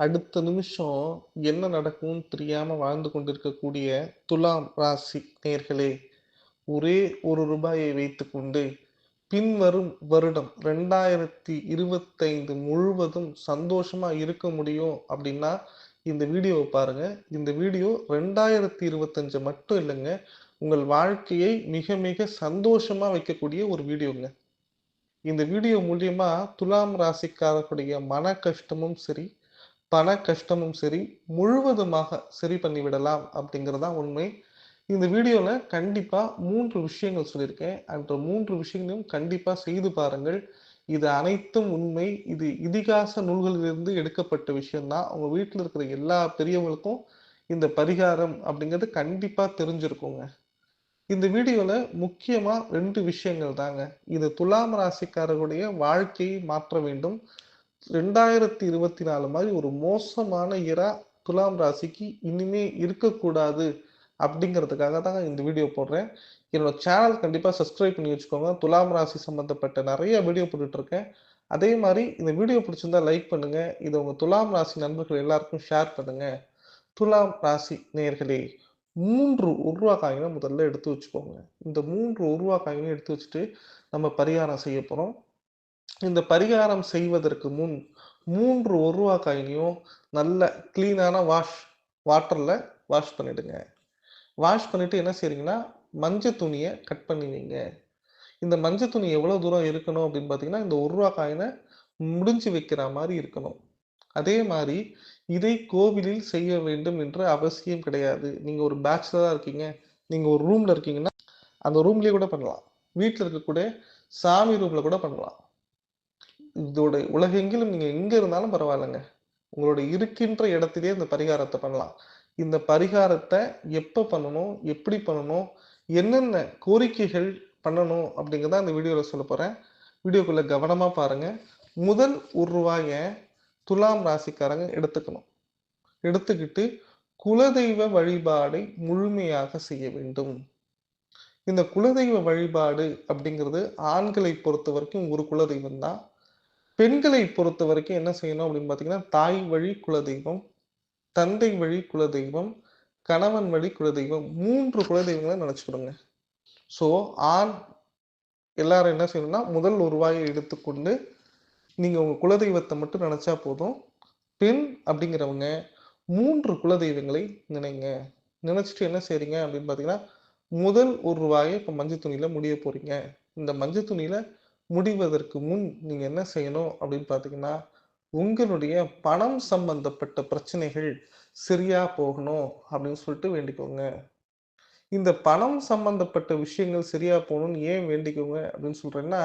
அடுத்த நிமிஷம் என்ன நடக்கும்னு தெரியாம வாழ்ந்து கொண்டிருக்கக்கூடிய துலாம் ராசி நேர்களே ஒரே ஒரு ரூபாயை வைத்துக்கொண்டு பின்வரும் வருடம் ரெண்டாயிரத்தி இருபத்தைந்து முழுவதும் சந்தோஷமா இருக்க முடியும் அப்படின்னா இந்த வீடியோவை பாருங்க. இந்த வீடியோ ரெண்டாயிரத்தி இருபத்தஞ்சு மட்டும் இல்லைங்க உங்கள் வாழ்க்கையை மிக மிக சந்தோஷமா வைக்கக்கூடிய ஒரு வீடியோங்க இந்த வீடியோ மூலியமா துலாம் ராசிக்காரர்களுடைய மன கஷ்டமும் சரி பண கஷ்டமும் சரி முழுவதுமாக சரி பண்ணிவிடலாம் அப்படிங்கிறதான் உண்மை. இந்த வீடியோல கண்டிப்பா மூன்று விஷயங்கள் சொல்லியிருக்கேன். அந்த மூன்று விஷயங்களையும் கண்டிப்பா செய்து பாருங்கள். இது அனைத்தும் உண்மை. இது இதிகாச நூல்களிலிருந்து எடுக்கப்பட்ட விஷயம்தான். உங்க வீட்டில் இருக்கிற எல்லா பெரியவங்களுக்கும் இந்த பரிகாரம் அப்படிங்கிறது கண்டிப்பா தெரிஞ்சிருக்குங்க. இந்த வீடியோல முக்கியமா ரெண்டு விஷயங்கள் தாங்க. இது துலாம் ராசிக்காரர்களுடைய வாழ்க்கையை மாற்ற வேண்டும். ரெண்டாயிரத்தி இருபத்தி நாலு மாதிரி ஒரு மோசமான இரா துலாம் ராசிக்கு இனிமே இருக்கக்கூடாது அப்படிங்கிறதுக்காக தான் இந்த வீடியோ போடுறேன். என்னோட சேனல் கண்டிப்பாக சப்ஸ்கிரைப் பண்ணி வச்சுக்கோங்க. துலாம் ராசி சம்மந்தப்பட்ட நிறைய வீடியோ போட்டுட்ருக்கேன். அதே மாதிரி இந்த வீடியோ பிடிச்சிருந்தா லைக் பண்ணுங்க. இதை உங்கள் துலாம் ராசி நண்பர்கள் எல்லாருக்கும் ஷேர் பண்ணுங்க. துலாம் ராசி நேர்களே மூன்று உருவா காயினை முதல்ல எடுத்து வச்சுக்கோங்க. இந்த மூன்று உருவா காயினை எடுத்து வச்சுட்டு நம்ம பரிகாரம் செய்ய போகிறோம் இந்த பரிகாரம் செய்வதற்கு முன் மூன்று உருவா காயினையும் நல்ல கிளீனான வாஷ் வாட்டரில் வாஷ் பண்ணிடுங்க. வாஷ் பண்ணிட்டு என்ன செய்றீங்கன்னா மஞ்சள் துணியை கட் பண்ணி வைங்க. இந்த மஞ்சள் துணி எவ்வளோ தூரம் இருக்கணும் அப்படின்னு பார்த்தீங்கன்னா இந்த ஒரு ரூபா காயினை முடிஞ்சு வைக்கிற மாதிரி இருக்கணும். அதே மாதிரி இதை கோவிலில் செய்ய வேண்டும் என்ற அவசியம் கிடையாது. நீங்கள் ஒரு பேச்சுலராக இருக்கீங்க நீங்கள் ஒரு ரூமில் இருக்கீங்கன்னா அந்த ரூம்லேயே கூட பண்ணலாம். வீட்டில் இருக்கக்கூடிய சாமி ரூமில் கூட பண்ணலாம். இதோட உலகெங்கிலும் நீங்கள் எங்கே இருந்தாலும் பரவாயில்லைங்க. உங்களோட இருக்கின்ற இடத்திலே இந்த பரிகாரத்தை பண்ணலாம். இந்த பரிகாரத்தை எப்போ பண்ணணும் எப்படி பண்ணணும் என்னென்ன கோரிக்கைகள் பண்ணணும் அப்படிங்கிறத இந்த வீடியோவில் சொல்ல போகிறேன் வீடியோக்குள்ளே கவனமாக பாருங்கள் முதல் ஒரு ரூபாய துலாம் ராசிக்காரங்க எடுத்துக்கணும். எடுத்துக்கிட்டு குலதெய்வ வழிபாடை முழுமையாக செய்ய வேண்டும். இந்த குலதெய்வ வழிபாடு அப்படிங்கிறது ஆண்களை பொறுத்த வரைக்கும் ஒரு குலதெய்வம் தான் பெண்களை பொறுத்த வரைக்கும் என்ன செய்யணும் அப்படின்னு பார்த்தீங்கன்னா தாய் வழி குலதெய்வம் தந்தை வழி குலதெய்வம் கணவன் வழி குலதெய்வம் மூன்று குலதெய்வங்களை நினைச்சுக்கிடுங்க ஸோ ஆண் எல்லாரும் என்ன செய்யணும்னா முதல் ஒரு எடுத்துக்கொண்டு நீங்கள் உங்கள் குலதெய்வத்தை மட்டும் நினச்சா போதும். பெண் அப்படிங்கிறவங்க மூன்று குலதெய்வங்களை நினைங்க. நினச்சிட்டு என்ன செய்றீங்க அப்படின்னு பார்த்தீங்கன்னா முதல் ஒரு ரூபாயை இப்போ மஞ்சள் துணியில் முடிய போகிறீங்க இந்த மஞ்சள் துணியில் முடிவதற்கு முன் நீங்கள் என்ன செய்யணும் அப்படின்னு பார்த்தீங்கன்னா உங்களுடைய பணம் சம்பந்தப்பட்ட பிரச்சனைகள் சரியா போகணும் அப்படின்னு சொல்லிட்டு வேண்டிக்கோங்க. இந்த பணம் சம்பந்தப்பட்ட விஷயங்கள் சரியா போகணும்னு ஏன் வேண்டிக்கோங்க அப்படின்னு சொல்றேன்னா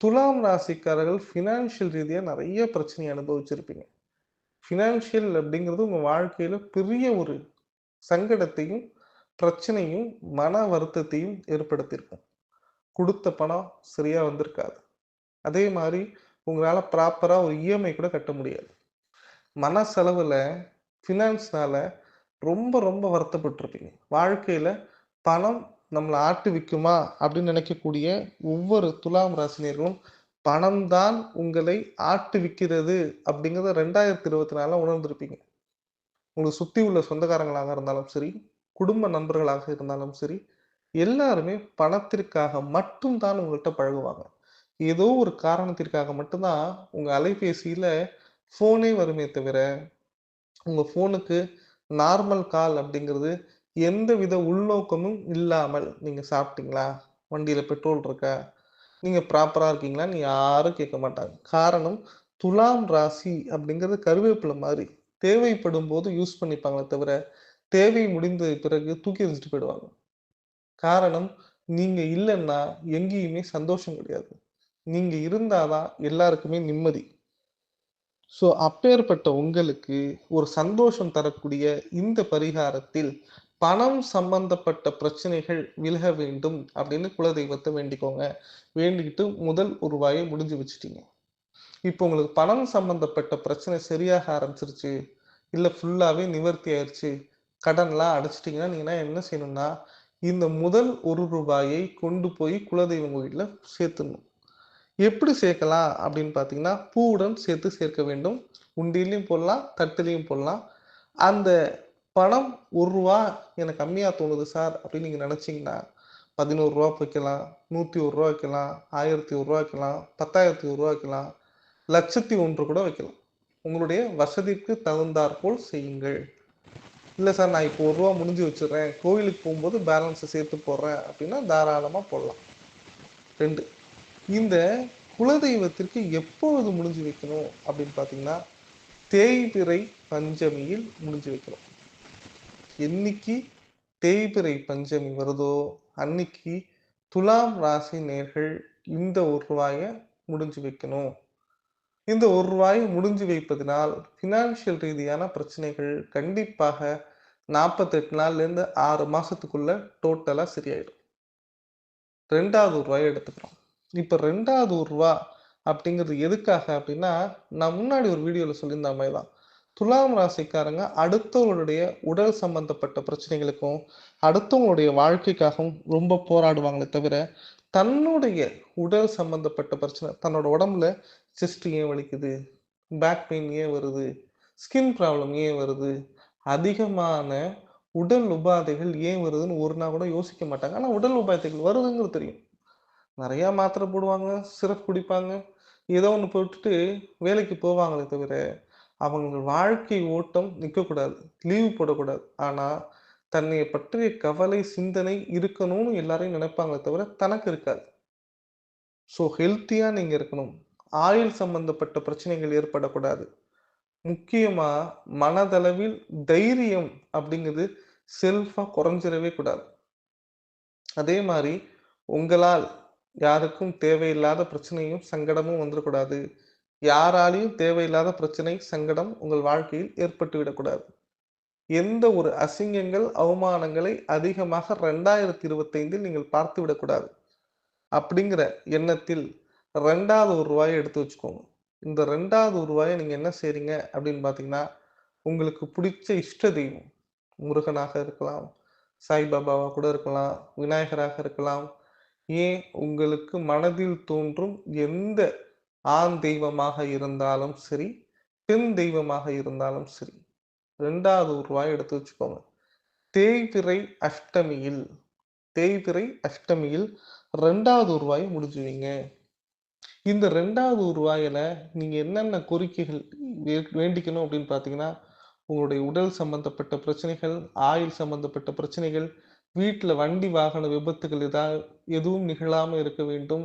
துலாம் ராசிக்காரர்கள் ஃபினான்ஷியல் ரீதியாக நிறைய பிரச்சனையை அனுபவிச்சிருப்பீங்க. ஃபினான்ஷியல் அப்படிங்கிறது உங்கள் வாழ்க்கையில் பெரிய ஒரு சங்கடத்தையும் பிரச்சனையும் மன வருத்தத்தையும் ஏற்படுத்தியிருக்கும். கொடுத்த பணம் சரியாக வந்திருக்காது. அதே மாதிரி உங்களால் ப்ராப்பராக ஒரு இஎம்ஐ கூட கட்ட முடியாது. மன செலவில் ஃபினான்ஸ்னால ரொம்ப ரொம்ப வருத்தப்பட்டிருப்பீங்க. வாழ்க்கையில் பணம் நம்மளை ஆட்டு விற்குமா அப்படின்னு நினைக்கக்கூடிய ஒவ்வொரு துலாம் ராசினியர்களும் பணம் தான் உங்களை ஆட்டு விற்கிறது அப்படிங்கிறத ரெண்டாயிரத்தி இருபத்தி நாலில் உணர்ந்திருப்பீங்க. உங்களுக்கு சுற்றி உள்ள சொந்தக்காரங்களாக இருந்தாலும் சரி குடும்ப நண்பர்களாக இருந்தாலும் சரி எல்லாருமே பணத்திற்காக மட்டும்தான் உங்கள்கிட்ட பழகுவாங்க. ஏதோ ஒரு காரணத்திற்காக மட்டும்தான் உங்கள் அலைபேசியில் ஃபோனே வருமே தவிர உங்கள் ஃபோனுக்கு நார்மல் கால் அப்படிங்கிறது எந்த வித உள்நோக்கமும் இல்லாமல் நீங்கள் சாப்பிட்டீங்களா? வண்டியில் பெட்ரோல் இருக்கா? நீங்கள் ப்ராப்பராக இருக்கீங்களா? இருக்கீங்களான்னு யாரும் கேட்க மாட்டாங்க. காரணம் துலாம் ராசி அப்படிங்கிறது கருவேப்பிலை மாதிரி. தேவைப்படும் போது யூஸ் பண்ணிப்பாங்களே தவிர தேவை முடிந்த பிறகு தூக்கி எறிஞ்சிட்டு போயிடுவாங்க. காரணம் நீங்க இல்லைன்னா எங்கேயுமே சந்தோஷம் கிடையாது. நீங்க இருந்தாதான் எல்லாருக்குமே நிம்மதி. ஸோ அப்பேற்பட்ட உங்களுக்கு ஒரு சந்தோஷம் தரக்கூடிய இந்த பரிகாரத்தில் பணம் சம்பந்தப்பட்ட பிரச்சனைகள் விலக வேண்டும் அப்படின்னு குலதெய்வத்தை வேண்டிக்கோங்க. வேண்டிக்கிட்டு முதல் ஒரு முடிஞ்சு வச்சுட்டீங்க. இப்போ உங்களுக்கு பணம் சம்பந்தப்பட்ட பிரச்சனை சரியாக ஆரம்பிச்சிருச்சு இல்லை ஃபுல்லாகவே நிவர்த்தி ஆயிடுச்சு கடன்லாம் அடைச்சிட்டிங்கன்னா நீங்கள் என்ன செய்யணும்னா இந்த முதல் ஒரு ரூபாயை கொண்டு போய் குலதெய்வம் கோயிலில் சேர்த்துடணும். எப்படி சேர்க்கலாம் அப்படின்னு பார்த்தீங்கன்னா பூவுடன் சேர்த்து சேர்க்க வேண்டும். உண்டியிலையும் போடலாம் தட்டுலையும் போடலாம். அந்த பணம் ஒரு ரூபா எனக்கு கம்மியாக தோணுது சார் அப்படின்னு நீங்கள் நினச்சிங்கன்னா பதினோரு ரூபா வைக்கலாம் நூற்றி ஒரு ரூபா வைக்கலாம் ஆயிரத்தி ஒரு ரூபா வைக்கலாம் பத்தாயிரத்தி ஒரு ரூபா வைக்கலாம் லட்சத்தி ஒன்று கூட வைக்கலாம். உங்களுடைய வசதிக்கு தகுந்தாற்போல் செய்யுங்கள். இல்லை சார் நான் இப்போ ஒரு ரூபா முடிஞ்சு வச்சிடுறேன். கோயிலுக்கு போகும்போது பேலன்ஸை சேர்த்து போடுறேன் அப்படின்னா தாராளமாக போடலாம். ரெண்டு இந்த குலதெய்வத்திற்கு எப்பொழுது முடிஞ்சு வைக்கணும் அப்படின்னு பார்த்தீங்கன்னா தேய்பிறை பஞ்சமியில் முடிஞ்சு வைக்கணும். என்னைக்கு தேய்பிறை பஞ்சமி வருதோ அன்னைக்கு துலாம் ராசி நேர்கள் இந்த ஒரு ரூபாயை முடிஞ்சு வைக்கணும். இந்த ஒரு ரூபாயை முடிஞ்சு வைப்பதனால் ஃபினான்ஷியல் ரீதியான பிரச்சனைகள் கண்டிப்பாக நாற்பத்தெட்டு நாள்லேருந்து ஆறு மாதத்துக்குள்ள டோட்டலாக சரியாயிடும். ரெண்டாவது ஒரு ரூபாய் எடுத்துக்கிறோம். இப்போ ரெண்டாவது ஒரு ரூபா அப்படிங்கிறது எதுக்காக அப்படின்னா நான் முன்னாடி ஒரு வீடியோவில் சொல்லியிருந்த மாதிரி தான். துலாம் ராசிக்காரங்க அடுத்தவங்களுடைய உடல் சம்பந்தப்பட்ட பிரச்சனைகளுக்கும் அடுத்தவங்களுடைய வாழ்க்கைக்காகவும் ரொம்ப போராடுவாங்களே தவிர தன்னுடைய உடல் சம்பந்தப்பட்ட பிரச்சனை தன்னோட உடம்புல செஸ்ட் ஏன் வலிக்குது? பேக் பெயின் ஏன் வருது? ஸ்கின் ப்ராப்ளம் ஏன் வருது? அதிகமான உடல் உபாதைகள் ஏன் வருதுன்னு ஒரு நாள் கூட யோசிக்க மாட்டாங்க. ஆனால் உடல் உபாதைகள் வருதுங்கிறது தெரியும். நிறையா மாத்திரை போடுவாங்க சிரப் குடிப்பாங்க. ஏதோ ஒன்று போட்டுட்டு வேலைக்கு போவாங்களே தவிர அவங்க வாழ்க்கை ஓட்டம் நிற்கக்கூடாது லீவு போடக்கூடாது. ஆனால் தன்னை பற்றிய கவலை சிந்தனை இருக்கணும்னு எல்லாரையும் நினைப்பாங்களே தவிர தனக்கு இருக்காது. ஸோ ஹெல்த்தியாக நீங்கள் இருக்கணும். ஆயுள் சம்பந்தப்பட்ட பிரச்சனைகள் ஏற்படக்கூடாது. முக்கியமாக மனதளவில் தைரியம் அப்படிங்கிறது செல்ஃபாக குறைஞ்சிடவே கூடாது. அதே மாதிரி உங்களால் யாருக்கும் தேவையில்லாத பிரச்சனையும் சங்கடமும் வந்துடக்கூடாது. யாராலையும் தேவையில்லாத பிரச்சனை சங்கடம் உங்கள் வாழ்க்கையில் ஏற்பட்டு விடக்கூடாது எந்த ஒரு அசிங்கங்கள் அவமானங்களை அதிகமாக ரெண்டாயிரத்தி இருபத்தைந்தில் நீங்கள் பார்த்து விடக்கூடாது அப்படிங்கிற எண்ணத்தில் ரெண்டாவது ஒரு ரூபாயை எடுத்து வச்சுக்கோங்க. இந்த ரெண்டாவது ஒரு ரூபாயை நீங்கள் என்ன செய்றீங்க அப்படின்னு பார்த்தீங்கன்னா உங்களுக்கு பிடிச்ச இஷ்ட தெய்வம் முருகனாக இருக்கலாம் சாய்பாபாவாக கூட இருக்கலாம் விநாயகராக இருக்கலாம். ஏன்? உங்களுக்கு மனதில் தோன்றும் எந்த ஆண் தெய்வமாக இருந்தாலும் சரி பெண் தெய்வமாக இருந்தாலும் சரி ரெண்டாவது ஒரு ரூபாய் எடுத்து வச்சுக்கோங்க. தேய்பிறை அஷ்டமியில் தேய்பிறை அஷ்டமியில் ரெண்டாவது ஒரு ரூபாயை முடிஞ்சுவீங்க இந்த ரெண்டாவது ஒரு ரூபாயில நீங்க என்னென்ன கோரிக்கைகள் வே- வேண்டிக்கணும் அப்படின்னு பார்த்தீங்கன்னா உங்களுடைய உடல் சம்பந்தப்பட்ட பிரச்சனைகள் ஆயுள் சம்பந்தப்பட்ட பிரச்சனைகள் வீட்டில் வண்டி வாகன விபத்துகள் எதா எதுவும் நிகழாமல் இருக்க வேண்டும்.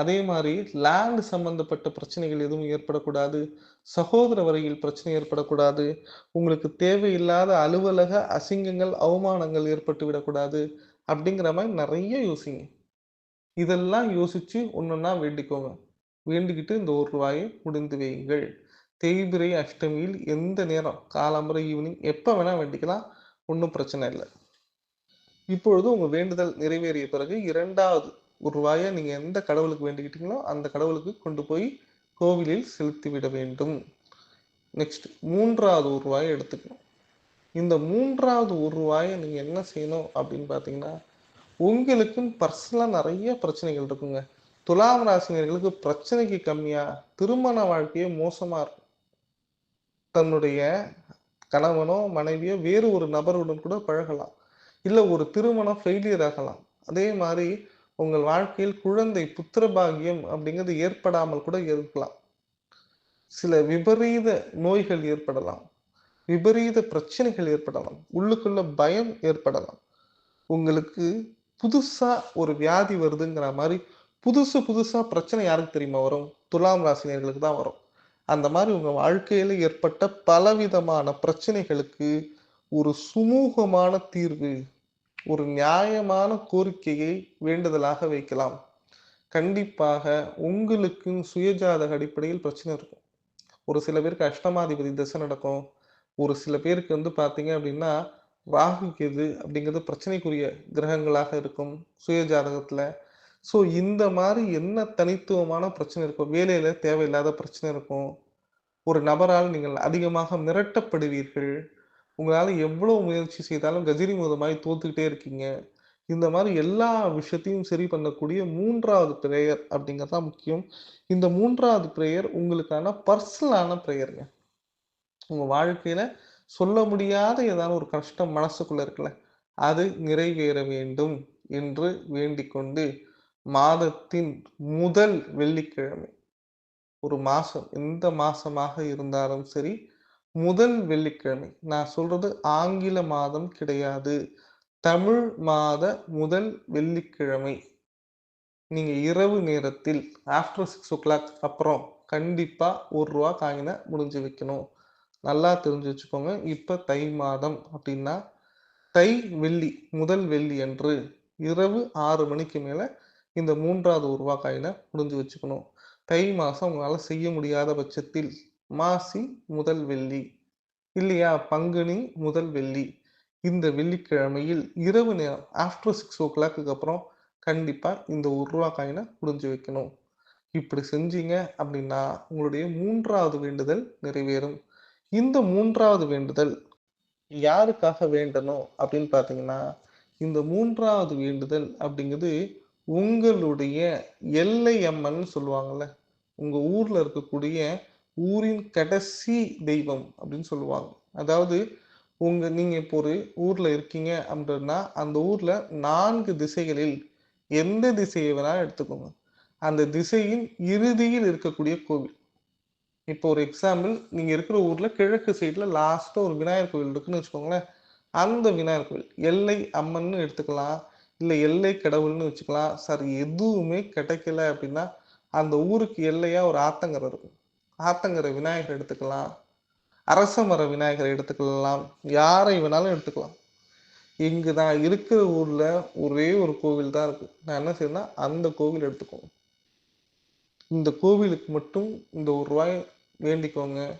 அதே மாதிரி லேண்ட் சம்பந்தப்பட்ட பிரச்சனைகள் எதுவும் ஏற்படக்கூடாது. சகோதர வரையில் பிரச்சனை ஏற்படக்கூடாது. உங்களுக்கு தேவையில்லாத அலுவலக அசிங்கங்கள் அவமானங்கள் ஏற்பட்டு விடக்கூடாது அப்படிங்கிற மாதிரி நிறைய யோசிங்க. இதெல்லாம் யோசிச்சு ஒன்றுன்னா வேண்டிக்கோங்க. வேண்டிக்கிட்டு இந்த ஒரு ரூபாயை முடிந்து வையுங்கள். தேய்பிரை அஷ்டமியில் எந்த நேரம்? காலம்பரை ஈவினிங் எப்போ வேணால் வேண்டிக்கலாம். ஒன்றும் பிரச்சனை இல்லை. இப்பொழுது உங்கள் வேண்டுதல் நிறைவேறிய பிறகு இரண்டாவது ஒரு ரூபாயை நீங்கள் எந்த கடவுளுக்கு வேண்டிக்கிட்டீங்களோ அந்த கடவுளுக்கு கொண்டு போய் கோவிலில் செலுத்தி விட வேண்டும். நெக்ஸ்ட் மூன்றாவது ஒரு ரூபாயை எடுத்துக்கணும். இந்த மூன்றாவது ஒரு ரூபாயை நீங்கள் என்ன செய்யணும் அப்படின்னு பார்த்தீங்கன்னா உங்களுக்கும் பர்சனலாக நிறைய பிரச்சனைகள் இருக்குங்க. துலாம் ராசினியர்களுக்கு பிரச்சனைக்கு கம்மியாக திருமண வாழ்க்கையே மோசமாக இருக்கும். தன்னுடைய கணவனோ மனைவியோ வேறு ஒரு நபருடன் கூட பழகலாம். இல்லை ஒரு திருமணம் ஃபெயிலியர் ஆகலாம். அதே மாதிரி உங்கள் வாழ்க்கையில் குழந்தை புத்திர பாகியம் அப்படிங்கிறது ஏற்படாமல் கூட இருக்கலாம். சில விபரீத நோய்கள் ஏற்படலாம். விபரீத பிரச்சனைகள் ஏற்படலாம். உள்ளுக்குள்ள பயம் ஏற்படலாம். உங்களுக்கு புதுசா ஒரு வியாதி வருதுங்கிற மாதிரி புதுசு புதுசா பிரச்சனை யாருக்கு தெரியுமா வரும்? துலாம் ராசினியர்களுக்கு தான் வரும். அந்த மாதிரி உங்க வாழ்க்கையில ஏற்பட்ட பலவிதமான பிரச்சனைகளுக்கு ஒரு சுமூகமான தீர்வு ஒரு நியாயமான கோரிக்கையை வேண்டுதலாக வைக்கலாம். கண்டிப்பாக உங்களுக்கு சுயஜாதக அடிப்படையில் பிரச்சனை இருக்கும். ஒரு சில பேருக்கு அஷ்டமாதிபதி தசை நடக்கும். ஒரு சில பேருக்கு வந்து பார்த்தீங்க அப்படின்னா ராகு கேது அப்படிங்கிறது பிரச்சனைக்குரிய கிரகங்களாக இருக்கும் சுயஜாதகத்தில். ஸோ இந்த மாதிரி என்ன தனித்துவமான பிரச்சனை இருக்கும் வேலையில் தேவையில்லாத பிரச்சனை இருக்கும். ஒரு நபரால் நீங்கள் அதிகமாக மிரட்டப்படுவீர்கள். உங்களால் எவ்வளோ முயற்சி செய்தாலும் கஜிரி முதமாய் தோத்துக்கிட்டே இருக்கீங்க. இந்த மாதிரி எல்லா விஷயத்தையும் சரி பண்ணக்கூடிய மூன்றாவது ப்ரேயர் அப்படிங்கிறது தான் முக்கியம். இந்த மூன்றாவது ப்ரேயர் உங்களுக்கான பர்சனலான ப்ரேயருங்க உங்கள் வாழ்க்கையில் சொல்ல முடியாத ஏதாவது ஒரு கஷ்டம் மனசுக்குள்ள இருக்குல்ல அது நிறைவேற வேண்டும் என்று வேண்டிக்கொண்டு மாதத்தின் முதல் வெள்ளிக்கிழமை ஒரு மாதம் எந்த மாதமாக இருந்தாலும் சரி முதல் வெள்ளிக்கிழமை. நான் சொல்றது ஆங்கில மாதம் கிடையாது. தமிழ் மாத முதல் வெள்ளிக்கிழமை. நீங்க இரவு நேரத்தில் ஆஃப்டர் சிக்ஸ் ஓ கிளாக் அப்புறம் கண்டிப்பா ஒரு ரூபா காயினை முடிஞ்சு வைக்கணும். நல்லா தெரிஞ்சு வச்சுக்கோங்க. இப்ப தை மாதம் அப்படின்னா தை வெள்ளி முதல் வெள்ளி அன்று இரவு ஆறு மணிக்கு மேல இந்த மூன்றாவது ஒரு ரூபா காயினை முடிஞ்சு வச்சுக்கணும். தை மாதம் உங்களால் செய்ய முடியாத பட்சத்தில் மாசி முதல் வெள்ளி. இல்லையா? பங்குனி முதல் வெள்ளி. இந்த வெள்ளிக்கிழமையில் இரவு நேரம் ஆஃப்டர் சிக்ஸ் ஓ கிளாக்கு அப்புறம் கண்டிப்பாக இந்த ஒரு ரூபா காயினை முடிஞ்சு வைக்கணும். இப்படி செஞ்சீங்க அப்படின்னா உங்களுடைய மூன்றாவது வேண்டுதல் நிறைவேறும். இந்த மூன்றாவது வேண்டுதல் யாருக்காக வேண்டணும் அப்படின்னு பார்த்தீங்கன்னா இந்த மூன்றாவது வேண்டுதல் அப்படிங்கிறது உங்களுடைய எல்லை அம்மன் சொல்லுவாங்கல்ல உங்கள் ஊரில் இருக்கக்கூடிய ஊரின் கடைசி தெய்வம் அப்படின்னு சொல்லுவாங்க. அதாவது உங்க நீங்க இப்போ ஒரு ஊர்ல இருக்கீங்க அப்படின்னா அந்த ஊர்ல நான்கு திசைகளில் எந்த திசையை வேணாலும் எடுத்துக்கோங்க. அந்த திசையின் இறுதியில் இருக்கக்கூடிய கோவில். இப்போ ஒரு எக்ஸாம்பிள் நீங்க இருக்கிற ஊர்ல கிழக்கு சைட்ல லாஸ்டா ஒரு விநாயகர் கோவில் இருக்குன்னு வச்சுக்கோங்களேன். அந்த விநாயகர் கோவில் எல்லை அம்மன்னு எடுத்துக்கலாம். இல்ல எல்லை கடவுள்னு வச்சுக்கலாம். சார் எதுவுமே கிடைக்கல அப்படின்னா அந்த ஊருக்கு எல்லையா ஒரு ஆத்தங்கரை இருக்கும். ஆத்தங்கரை விநாயகர் எடுத்துக்கலாம். அரச மர விநாயகரை எடுத்துக்கலாம். யாரை வேணாலும் எடுத்துக்கலாம். இங்கு நான் இருக்கிற ஊரில் ஒரே ஒரு கோவில் தான் இருக்கு நான் என்ன செய்யறேன்னா அந்த கோவில் எடுத்துக்கோங்க இந்த கோவிலுக்கு மட்டும் இந்த ஒரு ரூபாய் வேண்டிக்கோங்க.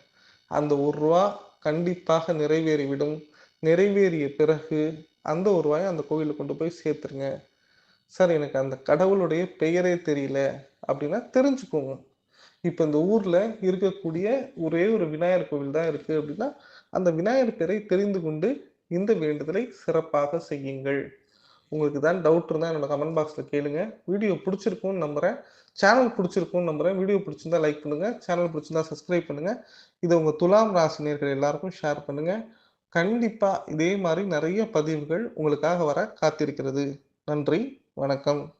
அந்த ஒரு ரூபா கண்டிப்பாக நிறைவேறிவிடும். நிறைவேறிய பிறகு அந்த ஒரு ரூபாயை அந்த கோவிலில் கொண்டு போய் சேர்த்துருங்க. சார் எனக்கு அந்த கடவுளுடைய பெயரே தெரியல. அப்படின்னா தெரிஞ்சுக்கோங்க. இப்போ இந்த ஊர்ல இருக்கக்கூடிய ஒரே ஒரு விநாயகர் கோவில் தான் இருக்கு அப்படின்னா அந்த விநாயகர் பேரை தெரிந்து கொண்டு இந்த வேண்டுதலை சிறப்பாக செய்யுங்கள். உங்களுக்கு தான் டவுட் இருந்தால் என்னோட கமெண்ட் பாக்ஸில் கேளுங்க. வீடியோ பிடிச்சிருக்கும்னு நம்புறேன். சேனல் பிடிச்சிருக்கும்னு நம்புறேன். வீடியோ பிடிச்சிருந்தா லைக் பண்ணுங்க. சேனல் பிடிச்சிருந்தா சப்ஸ்கிரைப் பண்ணுங்க. இதை உங்கள் துலாம் ராசினியர்கள் எல்லாருக்கும் ஷேர் பண்ணுங்க. கண்டிப்பாக இதே மாதிரி நிறைய பதிவுகள் உங்களுக்காக வர காத்திருக்கிறது. நன்றி. வணக்கம்.